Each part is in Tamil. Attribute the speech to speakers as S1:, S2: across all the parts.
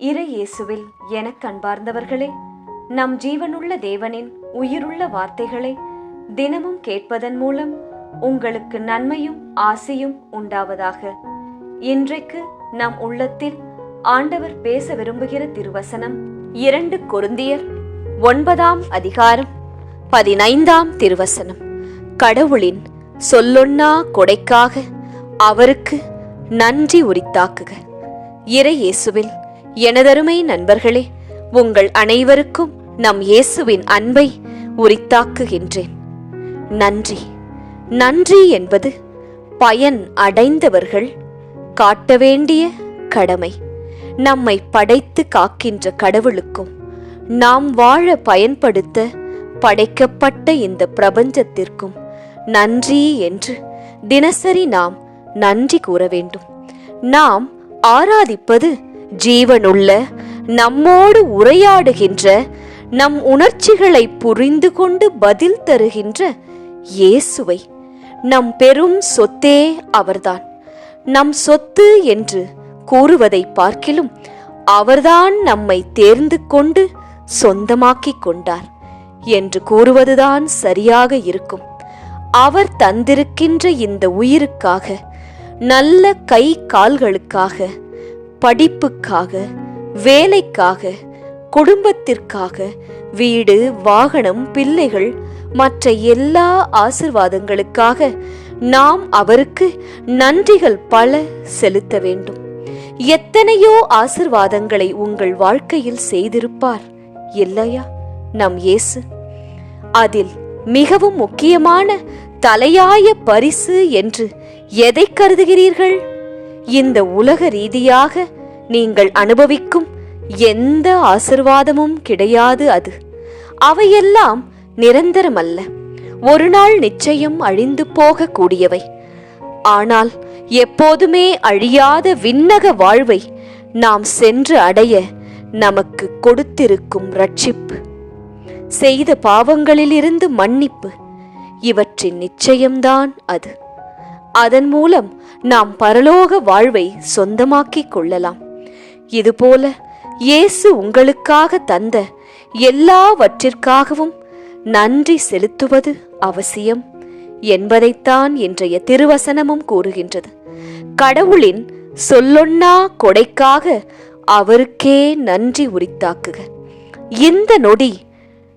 S1: இறை இயேசுவில் எனக் கண்பார்ந்தவர்களே நம் ஜீவனுள்ள தேவனின் உயிருள்ள வார்த்தைகளை தினமும் கேட்பதன் மூலம் உங்களுக்கு நன்மையும் ஆசையும் உண்டாவதாக. இன்றைக்கு நம் உள்ளத்தில் ஆண்டவர் பேச விரும்புகிற திருவசனம் இரண்டு கொருந்தியர் ஒன்பதாம் அதிகாரம் பதினைந்தாம் திருவசனம். கடவுளின் சொல்லொன்னா கொடைக்காக அவருக்கு நன்றி உரித்தாக்குக. இறை இயேசுவில் எனதருமை நண்பர்களே உங்கள் அனைவருக்கும் நம் இயேசுவின் அன்பை உரித்தாக்குகின்றேன். நன்றி. நன்றி என்பது பயன் அடைந்தவர்கள் காட்ட வேண்டிய கடமை. நம்மை படைத்து காக்கின்ற கடவுளுக்கும் நாம் வாழ பயன்படுத்த படைக்கப்பட்ட இந்த பிரபஞ்சத்திற்கும் நன்றி என்று தினசரி நாம் நன்றி கூற வேண்டும். நாம் ஆராதிப்பது ஜீவனுள்ள நம்மோடு உரையாடுகின்ற நம் உணர்ச்சிகளை புரிந்து கொண்டு பதில் தருகின்ற இயேசுவை. நம் பெரும் சொத்தே அவர்தான். நம் சொத்து என்று கூறுவதை பார்க்கிலும் அவர்தான் நம்மை தேர்ந்து கொண்டு சொந்தமாக்கிக் கொண்டார் என்று கூறுவதுதான் சரியாக இருக்கும். அவர் தந்திருக்கின்ற இந்த உயிருக்காக நல்ல கை கால்களுக்காக படிப்புக்காக வேலைக்காக குடும்பத்திற்காக வீடு வாகனம் பிள்ளைகள் மற்ற எல்லா ஆசிர்வாதங்களுக்காக நாம் அவருக்கு நன்றிகள் பல செலுத்த வேண்டும். எத்தனையோ ஆசிர்வாதங்களை உங்கள் வாழ்க்கையில் செய்திருப்பார் இல்லையா? நம் இயேசு. அதில் மிகவும் முக்கியமான தலையாய பரிசு என்று எதை கருதுகிறீர்கள்? இந்த உலக ரீதியாக நீங்கள் அனுபவிக்கும் எந்த ஆசிர்வாதமும் கிடையாது அது. அவையெல்லாம் நிரந்தரமல்ல. ஒரு நாள் நிச்சயம் அழிந்து போகக்கூடியவை. ஆனால் எப்போதுமே அழியாத விண்ணக வாழ்வை நாம் சென்று அடைய நமக்கு கொடுத்திருக்கும் ரட்சிப்பு செய்த பாவங்களிலிருந்து மன்னிப்பு இவற்றின் நிச்சயம்தான் அது. அதன் மூலம் நாம் பரலோக வாழ்வை சொந்தமாக்கிக் கொள்ளலாம். இதுபோல இயேசு உங்களுக்காக தந்த எல்லாவற்றிற்காகவும் நன்றி செலுத்துவது அவசியம் என்பதைத்தான் இன்றைய திருவசனமும் கூறுகின்றது. கடவுளின் சொல்லொன்னா கொடைக்காக அவருக்கே நன்றி உரித்தாக்குக. இந்த நொடி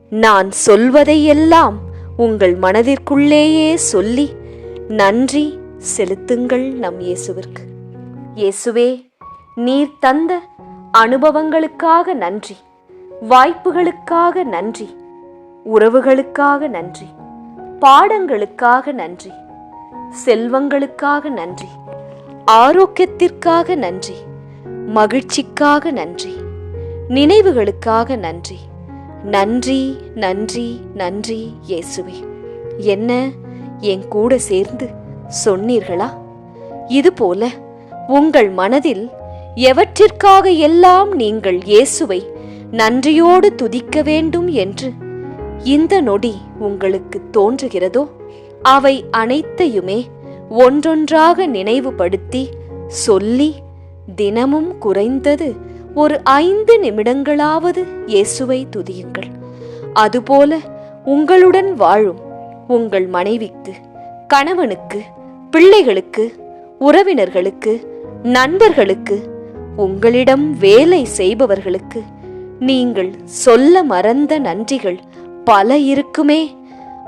S1: நான் சொல்வதையெல்லாம் உங்கள் மனதிற்குள்ளேயே சொல்லி நன்றி செலுத்துங்கள் நம் இயேசுவிற்கு. இயேசுவே நீர் தந்த அனுபவங்களுக்காக நன்றி வாய்ப்புகளுக்காக நன்றி உறவுகளுக்காக நன்றி பாடங்களுக்காக நன்றி செல்வங்களுக்காக நன்றி ஆரோக்கியத்திற்காக நன்றி மகிழ்ச்சிக்காக நன்றி நினைவுகளுக்காக நன்றி. நன்றி நன்றி நன்றி இயேசுவே. என்ன? என் கூட சேர்ந்து சொன்னீர்களா? இதுபோல உங்கள் மனதில் எவற்றிற்காக எல்லாம் நீங்கள் இயேசுவை நன்றியோடு துதிக்க வேண்டும் என்று இந்த நொடி உங்களுக்கு தோன்றுகிறதோ அவை அனைத்தையுமே ஒன்றொன்றாக நினைவுபடுத்தி சொல்லி தினமும் குறைந்தது ஒரு ஐந்து நிமிடங்களாவது இயேசுவை துதியுங்கள். அதுபோல உங்களுடன் வாழும் உங்கள் மனைவிக்கு கணவனுக்கு பிள்ளைகளுக்கு உறவினர்களுக்கு நண்பர்களுக்கு உங்களிடம் வேலை செய்பவர்களுக்கு நீங்கள் சொல்ல மறந்த நன்றிகள் பல இருக்குமே.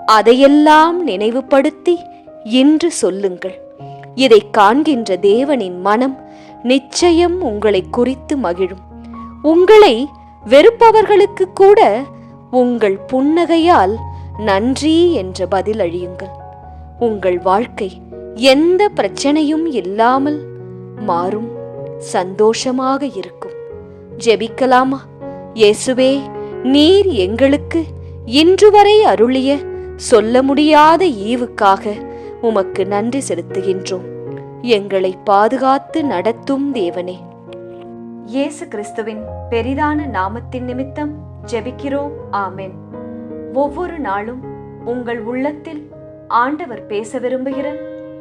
S1: அதையெல்லாம் நினைவுபடுத்தி இன்று சொல்லுங்கள். இதை காண்கின்ற தேவனின் மனம் நிச்சயம் உங்களை குறித்து மகிழும். உங்களை வெறுப்பவர்களுக்கு கூட உங்கள் புன்னகையால் நன்றி என்ற பதில் அழியுங்கள். உங்கள் வாழ்க்கை எந்த பிரச்சனையும் இல்லாமல் மாறும் சந்தோஷமாக இருக்கும். ஜெபிக்கலாமா? இயேசுவே நீர் எங்களுக்கு இன்று வரை அருளிய சொல்ல முடியாத ஈவுக்காக உமக்கு நன்றி செலுத்துகின்றோம். எங்களை பாதுகாத்து நடத்தும் தேவனே. இயேசு கிறிஸ்துவின் பெரிதான நாமத்தின் நிமித்தம் ஜெபிக்கிறோம். ஆமென். ஒவ்வொரு நாளும் உங்கள் உள்ளத்தில் ஆண்டவர் பேச விரும்புகிற